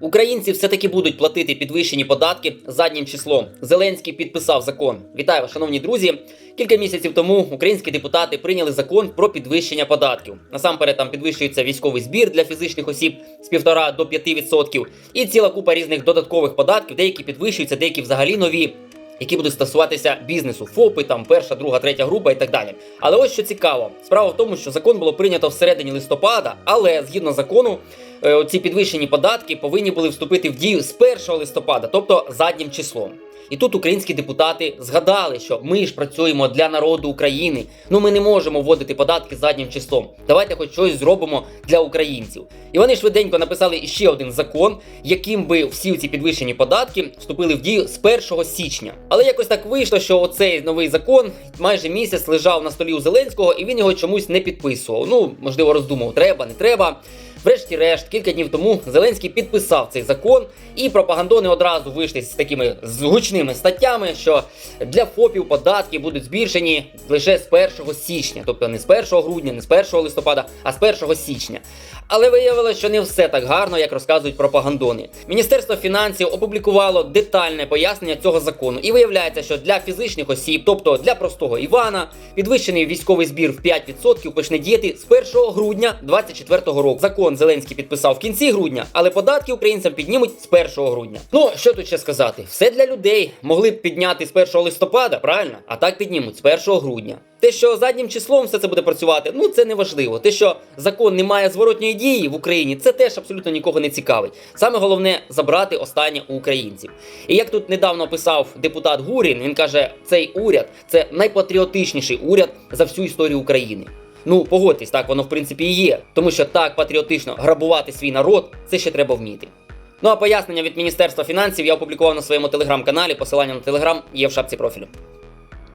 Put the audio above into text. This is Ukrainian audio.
Українці все-таки будуть платити підвищені податки заднім числом. Зеленський підписав закон. Вітаю, шановні друзі. Кілька місяців тому українські депутати прийняли закон про підвищення податків. Насамперед там підвищується військовий збір для фізичних осіб з 1,5 до 5%. І ціла купа різних додаткових податків, деякі підвищуються, деякі взагалі нові. Які будуть стосуватися бізнесу, ФОПи, там перша, друга, третя група і так далі. Але ось що цікаво, справа в тому, що закон було прийнято всередині листопада, але згідно закону, е, ці підвищені податки повинні були вступити в дію з 1 листопада, тобто заднім числом. І тут українські депутати згадали, що ми ж працюємо для народу України. Ну ми не можемо вводити податки заднім числом. Давайте хоч щось зробимо для українців. І вони швиденько написали іще один закон, яким би всі ці підвищені податки вступили в дію з 1 січня. Але якось так вийшло, що оцей новий закон майже місяць лежав на столі у Зеленського, і він його чомусь не підписував. Ну можливо, роздумав, треба, не треба. Врешті-решт, кілька днів тому Зеленський підписав цей закон, і пропагандони одразу вийшли з такими гучними статтями, що для ФОПів податки будуть збільшені лише з 1 січня, тобто не з 1 грудня, не з 1 листопада, а з 1 січня. Але виявилося, що не все так гарно, як розказують пропагандони. Міністерство фінансів опублікувало детальне пояснення цього закону, і виявляється, що для фізичних осіб, тобто для простого Івана, підвищений військовий збір в 5% почне діяти з 1 грудня 2024 року. Закон Зеленський підписав в кінці грудня, але податки українцям піднімуть з 1 грудня. Ну що тут ще сказати? Все для людей могли б підняти з 1 листопада, правильно? А так піднімуть з 1 грудня. Те, що заднім числом все це буде працювати, ну це не важливо. Те, що закон не має зворотньої дії в Україні, це теж абсолютно нікого не цікавить. Саме головне забрати останнє у українців. І як тут недавно писав депутат Гурін, він каже, цей уряд це найпатріотичніший уряд за всю історію України. Ну, погодьтесь, так воно в принципі і є, тому що так патріотично грабувати свій народ, це ще треба вміти. Ну а пояснення від Міністерства фінансів я опублікував на своєму телеграм-каналі. Посилання на телеграм є в шапці профілю.